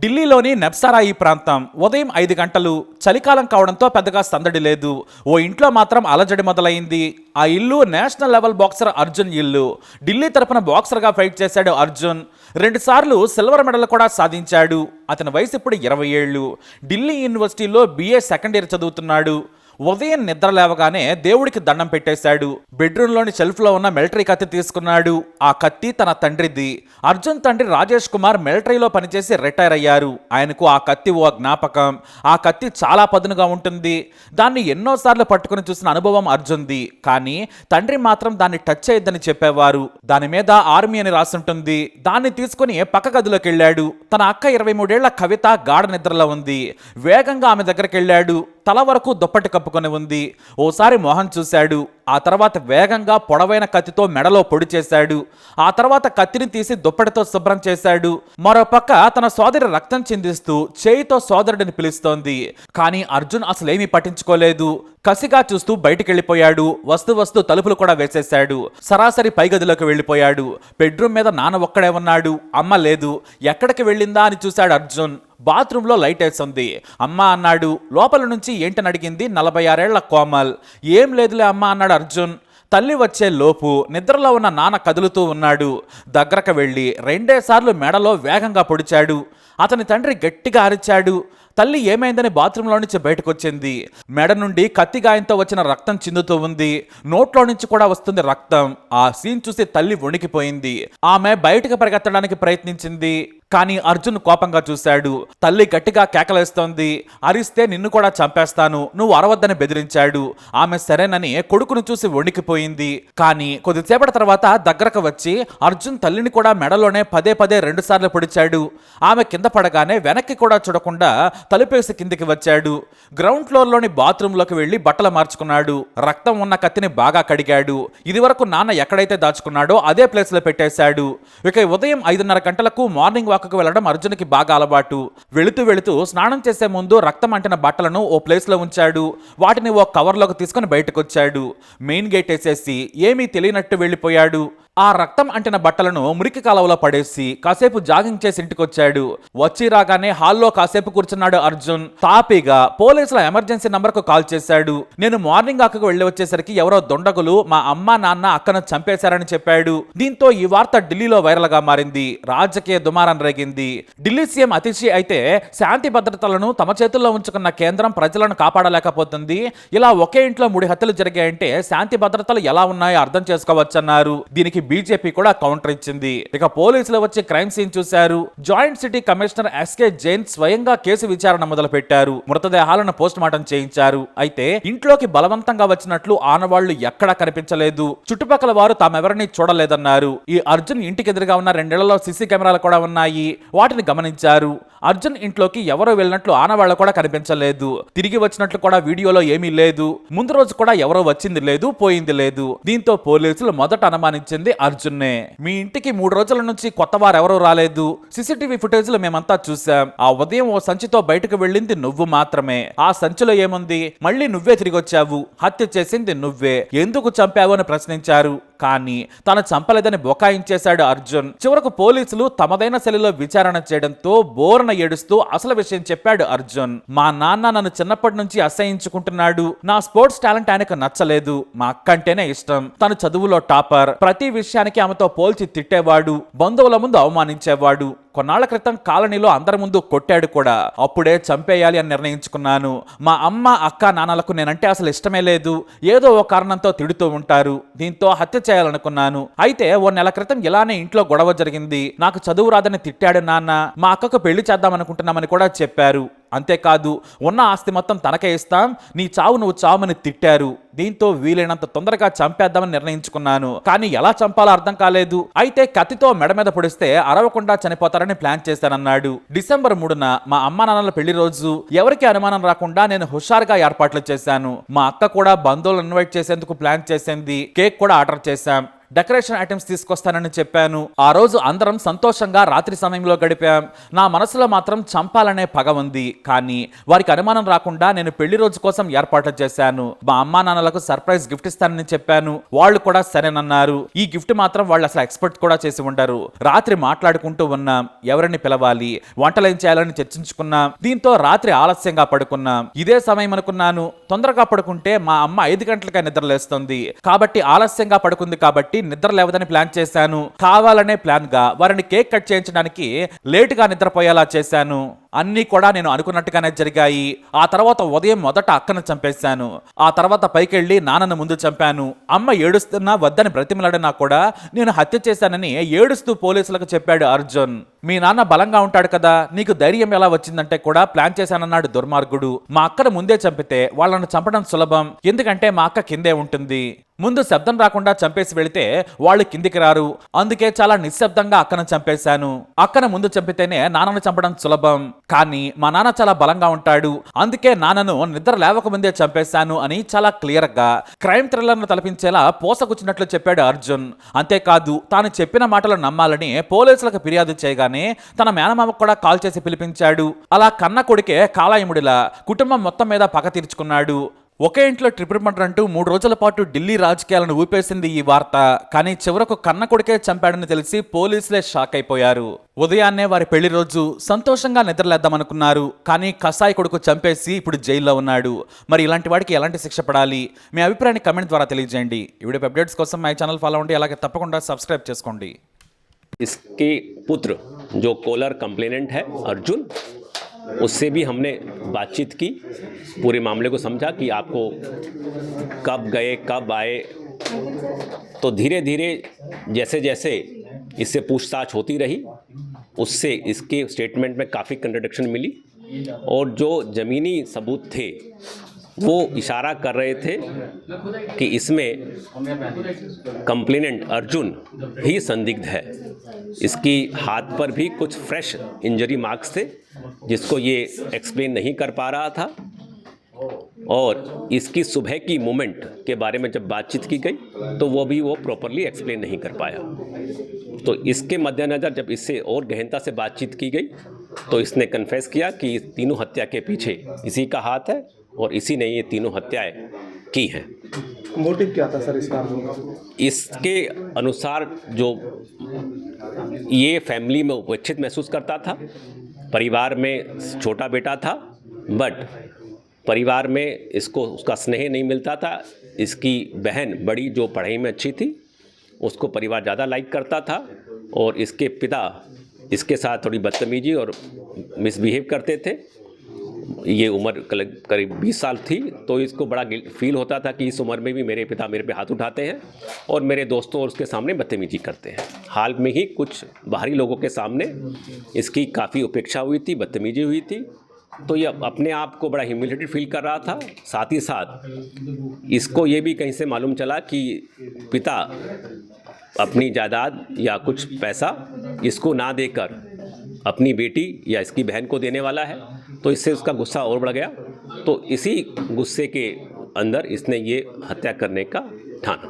ఢిల్లీలోని నెప్సరాయి ప్రాంతం ఉదయం ఐదు గంటలు చలికాలం కావడంతో పెద్దగా సందడి లేదు. ఓ ఇంట్లో మాత్రం అలజడి మొదలైంది. ఆ ఇల్లు నేషనల్ లెవెల్ బాక్సర్ అర్జున్ ఇల్లు. ఢిల్లీ తరపున బాక్సర్గా ఫైట్ చేశాడు అర్జున్. రెండుసార్లు సిల్వర్ మెడల్ కూడా సాధించాడు. అతని వయసు ఇప్పుడు ఇరవై ఏళ్ళు. ఢిల్లీ యూనివర్సిటీలో బీఏ సెకండ్ ఇయర్ చదువుతున్నాడు. ఉదయం నిద్ర లేవగానే దేవుడికి దండం పెట్టేశాడు. బెడ్రూమ్లోని షెల్ఫ్లో ఉన్న మిలిటరీ కత్తి తీసుకున్నాడు. ఆ కత్తి తన తండ్రిది. అర్జున్ తండ్రి రాజేష్ కుమార్ మిలిటరీలో పనిచేసి రిటైర్ అయ్యారు. ఆయనకు ఆ కత్తి ఓ జ్ఞాపకం. ఆ కత్తి చాలా పదునుగా ఉంటుంది. దాన్ని ఎన్నోసార్లు పట్టుకుని చూసిన అనుభవం అర్జున్ది. కానీ తండ్రి మాత్రం దాన్ని టచ్ చేయొద్దని చెప్పేవారు. దాని మీద ఆర్మీ అని రాసుంటుంది. దాన్ని తీసుకుని పక్క గదిలోకి వెళ్ళాడు. తన అక్క ఇరవై మూడేళ్ళ కవిత గాఢ నిద్రలో ఉంది. వేగంగా ఆమె దగ్గరికి వెళ్ళాడు. తల వరకు దుప్పటి కప్పుకొని ఉంది. ఓసారి మోహన్ చూశాడు. ఆ తర్వాత వేగంగా పొడవైన కత్తితో మెడలో పొడి చేశాడు. ఆ తర్వాత కత్తిని తీసి దుప్పటితో శుభ్రం చేశాడు. మరోపక్క తన సోదరి రక్తం చిందిస్తూ చేయితో సోదరుడిని పిలుస్తోంది. కానీ అర్జున్ అసలేమీ పట్టించుకోలేదు. కసిగా చూస్తూ బయటికెళ్ళిపోయాడు. వస్తు వస్తూ తలుపులు కూడా వేసేశాడు. సరాసరి పైగదిలోకి వెళ్ళిపోయాడు. బెడ్రూమ్ మీద నాన్న ఒక్కడే ఉన్నాడు. అమ్మ లేదు. ఎక్కడికి వెళ్ళిందా అని చూశాడు అర్జున్. బాత్రూంలో లైట్ వేస్తుంది. అమ్మ అన్నాడు. లోపల నుంచి ఏంటని అడిగింది నలభై ఆరేళ్ళ కోమల్. ఏం లేదులే అమ్మ అన్నాడు అర్జున్. తల్లి వచ్చే లోపు నిద్రలో ఉన్న నాన్న కదులుతూ ఉన్నాడు. దగ్గరకు వెళ్ళి రెండేసార్లు మెడలో వేగంగా పొడిచాడు. అతని తండ్రి గట్టిగా అరిచాడు. తల్లి ఏమైందని బాత్రూంలో నుంచి బయటకు వచ్చింది మెడ నుండి కత్తి గాయంతో వచ్చిన రక్తం చిందుతూ ఉంది. నోట్లో నుంచి కూడా వస్తుంది రక్తం. ఆ సీన్ చూసి తల్లి వణికిపోయింది. ఆమె బయటకు పరిగెత్తడానికి ప్రయత్నించింది. కానీ అర్జున్ కోపంగా చూశాడు. తల్లి గట్టిగా కేకలేస్తోంది. అరిస్తే నిన్ను కూడా చంపేస్తాను. నువ్వు అరవద్దని బెదిరించాడు. ఆమె సరేనని కొడుకును చూసి వణికిపోయింది. కానీ కొద్దిసేపటి తర్వాత దగ్గరకు వచ్చి అర్జున్ తల్లిని కూడా మెడలోనే పదే పదే రెండుసార్లు పొడిచాడు. ఆమె కింద పడగానే వెనక్కి కూడా చూడకుండా తలుపేసి కిందికి వచ్చాడు. గ్రౌండ్ ఫ్లోర్లోని బాత్రూంలోకి వెళ్ళి బట్టలు మార్చుకున్నాడు. రక్తం ఉన్న కత్తిని బాగా కడిగాడు. ఇదివరకు నాన్న ఎక్కడైతే దాచుకున్నాడో అదే ప్లేస్లో పెట్టేశాడు. ఇక ఉదయం ఐదున్నర గంటలకు మార్నింగ్ వాక్ వాక్కు వెళ్ళడం అర్జున్కి బాగా అలవాటు. వెళుతూ వెళుతూ స్నానం చేసే ముందు రక్తం అంటిన బట్టలను ఓ ప్లేస్లో ఉంచాడు. వాటిని ఓ కవర్లోకి తీసుకొని బయటకొచ్చాడు. మెయిన్ గేట్ వేసేసి ఏమీ తెలియనట్టు వెళ్ళిపోయాడు. ఆ రక్తం అంటిన బట్టలను మురికి కాలువలో పడేసి కాసేపు జాగింగ్ చేసి ఇంటికొచ్చాడు. వచ్చి రాగానే హాల్లో కాసేపు కూర్చున్నాడు అర్జున్. తాపీగా పోలీసుల ఎమర్జెన్సీ నంబర్కు కాల్ చేశాడు. నేను మార్నింగ్ అక్కకు వెళ్ళి వచ్చేసరికి ఎవరో దొండగులు మా అమ్మ నాన్న అక్కను చంపేశారని చెప్పాడు. దీంతో ఈ వార్త ఢిల్లీలో వైరల్గా మారింది. రాజకీయ దుమారం రేగింది. ఢిల్లీ సీఎం అతిశి అయితే శాంతి భద్రతలను తమ చేతుల్లో ఉంచుకున్న కేంద్రం ప్రజలను కాపాడలేకపోతుంది. ఇలా ఒకే ఇంట్లో మూడు హత్యలు జరిగాయంటే శాంతి భద్రతలు ఎలా ఉన్నాయో అర్థం చేసుకోవచ్చన్నారు. దీనికి బీజేపీ కూడా కౌంటర్ ఇచ్చింది. ఇక పోలీసులు వచ్చి క్రైమ్ సీన్ చూశారు. Joint city commissioner SK Jain స్వయంగా కేసు విచారణ మొదలు పెట్టారు మృతదేహాలను పోస్ట్ మార్టం చేయించారు. అయితే ఇంట్లోకి బలవంతంగా వచ్చినట్లు ఆనవాళ్ళు ఎక్కడా కనిపించలేదు. చుట్టుపక్కల వారు తామెవరిని చూడలేదన్నారు. ఈ అర్జున్ ఇంటికి ఎదురుగా ఉన్న రెండేళ్ళలో సీసీ కెమెరాలు కూడా ఉన్నాయి. వాటిని గమనించారు. అర్జున్ ఇంట్లోకి ఎవరో వెళ్ళినట్లు ఆనవాళ్ళు కూడా కనిపించలేదు. తిరిగి వచ్చినట్లు కూడా వీడియోలో ఏమీ లేదు. ముందు రోజు కూడా ఎవరో వచ్చింది లేదు పోయింది లేదు. దీంతో పోలీసులు మొదట అనుమానించింది అర్జున్నే. మీ ఇంటికి మూడు రోజుల నుంచి కొత్త వారు ఎవరూ రాలేదు. సీసీటీవీ ఫుటేజ్లో మేమంతా చూసాం ఆ ఉదయం ఓ సంచితో బయటకు వెళ్ళింది నువ్వు మాత్రమే. ఆ సంచిలో ఏముంది? మళ్ళీ నువ్వే తిరిగి వచ్చావు హత్య చేసింది నువ్వే. ఎందుకు చంపావు అని ప్రశ్నించారు. కానీ తను చంపలేదని బొకాయించేశాడు అర్జున్. చివరకు పోలీసులు తమదైన శైలిలో విచారణ చేయడంతో బోరన ఏడుస్తూ అసలు విషయం చెప్పాడు అర్జున్. మా నాన్న నన్ను చిన్నప్పటి నుంచి అసహించుకుంటున్నాడు. నా స్పోర్ట్స్ టాలెంట్ ఆయనకు నచ్చలేదు. మా అక్క అంటేనే ఇష్టం. తను చదువులో టాపర్. ప్రతి విషయానికి ఆమెతో పోల్చి తిట్టేవాడు. బంధువుల ముందు అవమానించేవాడు. కొన్నాళ్ళ క్రితం కాలనీలో అందరి ముందు కొట్టాడు కూడా. అప్పుడే చంపేయాలి అని నిర్ణయించుకున్నాను. మా అమ్మ అక్క నాన్నలకు నేనంటే అసలు ఇష్టమే లేదు. ఏదో ఓ కారణంతో తిడుతూ ఉంటారు. దీంతో హత్య చేయాలనుకున్నాను. అయితే ఓ నెల క్రితం ఇలానే ఇంట్లో గొడవ జరిగింది. నాకు చదువు రాదని తిట్టాడు నాన్న. మా అక్కకు పెళ్ళి చేద్దామనుకుంటున్నామని కూడా చెప్పారు. అంతేకాదు ఉన్న ఆస్తి మొత్తం తనకే ఇస్తాం. నీ చావు నువ్వు చావుమని తిట్టారు. దీంతో వీలైనంత తొందరగా చంపేద్దామని నిర్ణయించుకున్నాను. కానీ ఎలా చంపాలో అర్థం కాలేదు. అయితే కత్తితో మెడ మీద పొడిస్తే అరవకుండా చనిపోతారని ప్లాన్ చేశానన్నాడు. డిసెంబర్ మూడున మా అమ్మా నాన్నల పెళ్ళి రోజు ఎవరికి అనుమానం రాకుండా నేను హుషారుగా ఏర్పాట్లు చేశాను. మా అక్క కూడా బంధువులు ఇన్వైట్ చేసేందుకు ప్లాన్ చేసింది. కేక్ కూడా ఆర్డర్ చేశాం. డెకరేషన్ ఐటమ్స్ తీసుకొస్తానని చెప్పాను. ఆ రోజు అందరం సంతోషంగా రాత్రి సమయంలో గడిపాం. నా మనసులో మాత్రం చంపాలనే పగ ఉంది. కానీ వారికి అనుమానం రాకుండా నేను పెళ్ళి రోజు కోసం ఏర్పాట్లు చేశాను. మా అమ్మా నాన్నలకు సర్ప్రైజ్ గిఫ్ట్ ఇస్తానని చెప్పాను. వాళ్ళు కూడా సరేనన్నారు. ఈ గిఫ్ట్ మాత్రం వాళ్ళు అసలు ఎక్స్పెక్ట్ కూడా చేసి ఉండరు. రాత్రి మాట్లాడుకుంటూ ఉన్నాం. ఎవరిని పిలవాలి? వంటలు ఏం చేయాలని చర్చించుకున్నాం. దీంతో రాత్రి ఆలస్యంగా పడుకున్నాం. ఇదే సమయం అనుకున్నాను. తొందరగా పడుకుంటే మా అమ్మ ఐదు గంటలకే నిద్రలేస్తుంది. కాబట్టి ఆలస్యంగా పడుకుంది కాబట్టి నిద్ర లేవదని ప్లాన్ చేశాను. కావాలనే ప్లాన్గా వారిని కేక్ కట్ చేయించడానికి లేట్గా నిద్రపోయేలా చేశాను. అన్నీ కూడా నేను అనుకున్నట్టుగానే జరిగాయి. ఆ తర్వాత ఉదయం మొదట అక్కను చంపేశాను. ఆ తర్వాత పైకెళ్ళి నాన్నను ముందు చంపాను. అమ్మ ఏడుస్తున్నా వద్దని బ్రతిమలాడినా కూడా నేను హత్య చేశానని ఏడుస్తూ పోలీసులకు చెప్పాడు అర్జున్. మీ నాన్న బలంగా ఉంటాడు కదా నీకు ధైర్యం ఎలా వచ్చిందంటే కూడా ప్లాన్ చేశానన్నాడు దుర్మార్గుడు. మా అక్కను ముందే చంపితే వాళ్ళను చంపడం సులభం. ఎందుకంటే మా అక్క కిందే ఉంటుంది. ముందు శబ్దం రాకుండా చంపేసి వెళితే వాళ్ళు కిందికి రారు. అందుకే చాలా నిశ్శబ్దంగా అక్కను చంపేశాను. అక్కను ముందు చంపితేనే నాన్నను చంపడం సులభం. కానీ మా నాన్న చాలా బలంగా ఉంటాడు. అందుకే నాన్నను నిద్ర లేవకముందే చంపేశాను అని చాలా క్లియర్గా క్రైమ్ థ్రిల్లర్ను తలపించేలా పోసగుచ్చినట్లు చెప్పాడు అర్జున్. అంతేకాదు తాను చెప్పిన మాటలు నమ్మాలని పోలీసులకు ఫిర్యాదు చేయగానే తన మేనమామకు కూడా కాల్ చేసి పిలిపించాడు. అలా కన్న కొడుకే కాలాయముడిలా కుటుంబం మొత్తం మీద పగ తీర్చుకున్నాడు. ఒకే ఇంట్లో ట్రిపుల్ మర్డర్ అంటూ మూడు రోజుల పాటు ఢిల్లీ రాజకీయాలను ఊపేసింది ఈ వార్త కానీ చివరకు కన్న కొడుకే చంపాడని తెలిసి పోలీసులే షాక్ అయిపోయారు ఉదయాన్నే వారి పెళ్లి రోజు సంతోషంగా నిద్రలేద్దామనుకున్నారు కానీ కసాయి కొడుకు చంపేసి ఇప్పుడు జైల్లో ఉన్నాడు మరి ఇలాంటి వాడికి ఎలాంటి శిక్ష పడాలి మీ అభిప్రాయాన్ని కమెంట్ ద్వారా తెలియజేయండి ఈ వీడియో అప్డేట్స్ కోసం మై ఛానల్ ఫాలో అవ్వండి అలాగే తప్పకుండా సబ్స్క్రైబ్ చేసుకోండి इसके पुत्र जो कॉलर कंप्लेनेंट है अर्जुन उससे भी हमने बातचीत की, पूरे मामले को समझा कि आपको कब गए, कब आए। तो धीरे धीरे जैसे जैसे इससे पूछताछ होती रही, उससे इसके स्टेटमेंट में काफ़ी कंट्रोडक्शन मिली। और जो ज़मीनी सबूत थे वो इशारा कर रहे थे कि इसमें कंप्लेनेंट अर्जुन ही संदिग्ध है। इसकी हाथ पर भी कुछ फ्रेश इंजरी मार्क्स थे, जिसको ये एक्सप्लेन नहीं कर पा रहा था। और इसकी सुबह की मूवमेंट के बारे में जब बातचीत की गई तो वो भी वो प्रॉपरली एक्सप्लेन नहीं कर पाया। तो इसके मद्देनज़र जब इससे और गहनता से बातचीत की गई तो इसने कन्फेस किया कि तीनों हत्या के पीछे इसी का हाथ है और इसी ने ये तीनों हत्याएँ की हैं। मोटिव क्या था सर इसका इसके अनुसार जो ये फैमिली में उपेक्षित महसूस करता था परिवार में छोटा बेटा था बट परिवार में इसको उसका स्नेह नहीं मिलता था इसकी बहन बड़ी जो पढ़ाई में अच्छी थी उसको परिवार ज़्यादा लाइक करता था और इसके पिता इसके साथ थोड़ी बदतमीजी और मिसबिहेव करते थे। ये उम्र करीब 20 साल थी तो इसको बड़ा फील होता था कि इस उम्र में भी मेरे पिता मेरे पे हाथ उठाते हैं और मेरे दोस्तों और उसके सामने बदतमीजी करते हैं। हाल में ही कुछ बाहरी लोगों के सामने इसकी काफ़ी उपेक्षा हुई थी, बदतमीजी हुई थी तो ये अपने आप को बड़ा ह्यूमिलेटेड फील कर रहा था। साथ ही साथ इसको ये भी कहीं से मालूम चला कि पिता अपनी जायदाद या कुछ पैसा इसको ना देकर अपनी बेटी या इसकी बहन को देने वाला है। तो इससे उसका गुस्सा और बढ़ गया। तो इसी गुस्से के अंदर इसने ये हत्या करने का ठाना